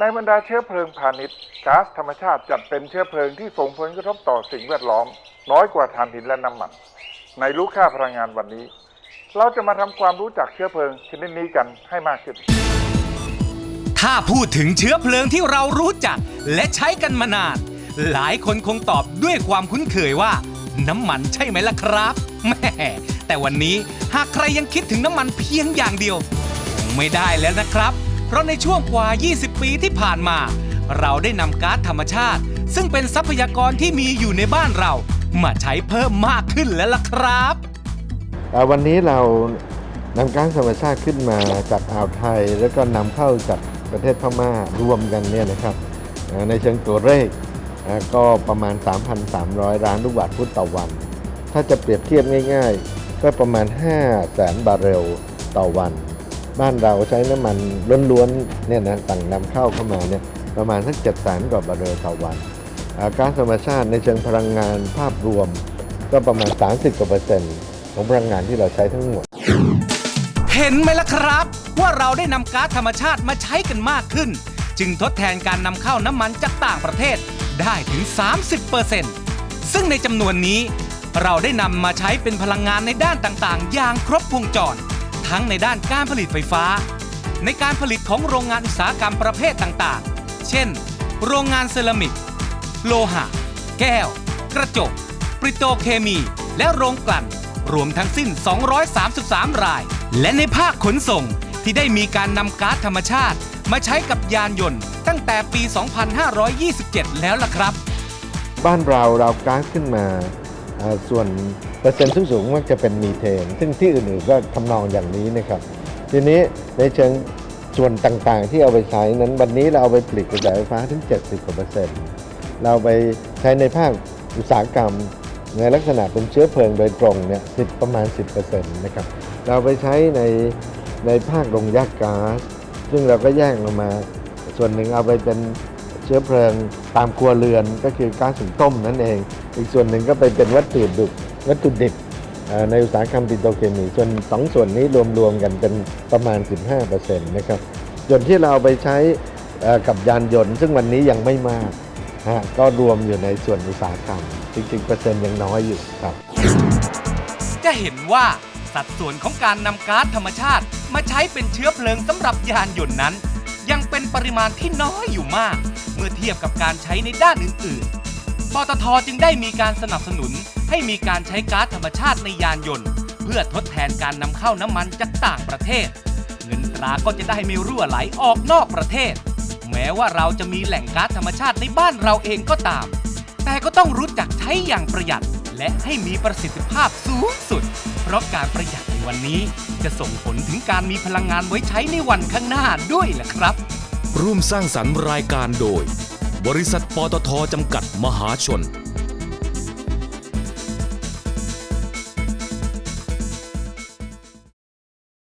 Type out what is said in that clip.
ในบรรดาเชื้อเพลิงพาณิชย์ก๊าซธรรมชาติจัดเป็นเชื้อเพลิงที่ส่งผลกระทบต่อสิ่งแวดล้อม น้อยกว่าถ่านหินและน้ำมัน ในรู้ค่าพลังงานวันนี้ เราจะมาทำความรู้จักเชื้อเพลิงชนิดนี้กันให้มากขึ้น ถ้าพูดถึงเชื้อเพลิงที่เรารู้จักและใช้กันมานาน หลายคนคงตอบด้วยความคุ้นเคยว่า น้ำมันใช่ไหมล่ะครับแม่แต่วันนี้หากใครยังคิดถึงน้ำมันเพียงอย่างเดียวคงไม่ได้แล้วนะครับ เพราะในช่วงกว่า 20 ปีที่ผ่านมา เราได้นำก๊าซธรรมชาติ ซึ่งเป็นทรัพยากรที่มีอยู่ในบ้านเรา มาใช้เพิ่มมากขึ้นแล้วล่ะครับ วันนี้เรานำก๊าซธรรมชาติขึ้นมาจากอ่าวไทย แล้วก็นำเข้าจากประเทศพม่ารวมกันเนี่ยนะครับ ในเชิงตัวเลขก็ประมาณ 3,300 ล้านลูกบาศก์ฟุตต่อวัน ถ้าจะเปรียบเทียบง่าย ๆ ก็ประมาณ5แสนบาร์เรลต่อวัน บ้านเราใช้น้ำมันล้วนๆเนี่ยนะต่างนำเข้าเข้ามาเนี่ยประมาณสัก7แสนกว่าบาร์เรลต่อวันก๊าซธรรมชาติในเชิงพลังงานภาพรวม ก็ประมาณ 30กว่าเปอร์เซ็นต์ของพลังงานที่เราใช้ทั้งหมด เห็นไหมล่ะครับ ว่าเราได้นำก๊าซธรรมชาติมาใช้กันมากขึ้น จึงทดแทนการนำเข้าน้ำมันจากต่างประเทศได้ถึง 30%ซึ่งในจำนวนนี้ เราได้นำมาใช้เป็นพลังงานในด้านต่างๆ อย่างครบวงจร ทั้งในด้านการผลิตไฟฟ้า ในการผลิตของโรงงานอุตสาหกรรมประเภทต่างๆ เช่น โรงงานเซรามิก โลหะ แก้ว กระจก ปริโตเคมี และโรงกลั่น รวมทั้งสิ้น 233 ราย และในภาคขนส่งที่ได้มีการนำก๊าซธรรมชาติมาใช้กับยานยนต์ตั้งแต่ปี 2527 แล้วล่ะครับ บ้านเราเราก๊าซขึ้นมาส่วน เปอร์เซ็นต์สูงๆมักจะเป็นมีเทน ซึ่งที่อื่นๆก็ทำนองอย่างนี้นะครับ ทีนี้ในเชิงส่วนต่างๆ ที่เอาไปใช้นั้นวันนี้เราเอาไปผลิตกระแสไฟฟ้าถึง 70กว่าเปอร์เซ็นต์เราไปใช้ในภาคอุตสาหกรรม ในลักษณะเป็นเชื้อเพลิงโดยตรงเนี่ยสิประมาณ 10%นะครับเราไปใช้ในในภาคโรงยากก๊าซซึ่งเราก็แยกออกมา ส่วนหนึ่งเอาไปเป็นเชื้อเพลิงตามครัวเรือนก็คือก๊าซหุงต้มนั่นเอง อีกส่วนหนึ่งก็ไปเป็นวัตถุดิบ วัตถุดิบในอุตสาหกรรมปิโตรเคมี ส่วนสองส่วนนี้รวมๆกันเป็นประมาณ 15%นะครับส่วนที่เราไปใช้กับยานยนต์ ซึ่งวันนี้ยังไม่มากฮะก็รวมอยู่ในส่วนอุตสาหกรรม จริงๆเปอร์เซ็นต์ยังน้อยอยู่ครับ จะเห็นว่าสัดส่วนของการนำก๊าซธรรมชาติ มาใช้เป็นเชื้อเพลิงสำหรับยานยนต์นั้น ยังเป็นปริมาณที่น้อยอยู่มาก เมื่อเทียบกับการใช้ในด้านอื่นๆ ปตทจึงได้มีการสนับสนุนให้มีการใช้ก๊าซธรรมชาติในยานยนต์ เพื่อทดแทนการนำเข้าน้ำมันจากต่างประเทศ เงินตราก็จะได้ไม่รั่วไหลออกนอกประเทศ แม้ว่าเราจะมีแหล่งก๊าซธรรมชาติในบ้านเราเองก็ตาม แต่ก็ต้องรู้จักใช้อย่างประหยัดและให้มีประสิทธิภาพสูงสุด เพราะการประหยัดในวันนี้จะส่งผลถึงการมีพลังงานไว้ใช้ในวันข้างหน้าด้วยแหละครับ ร่วมสร้างสรรค์รายการโดย บริษัทปตทจำกัดมหาชน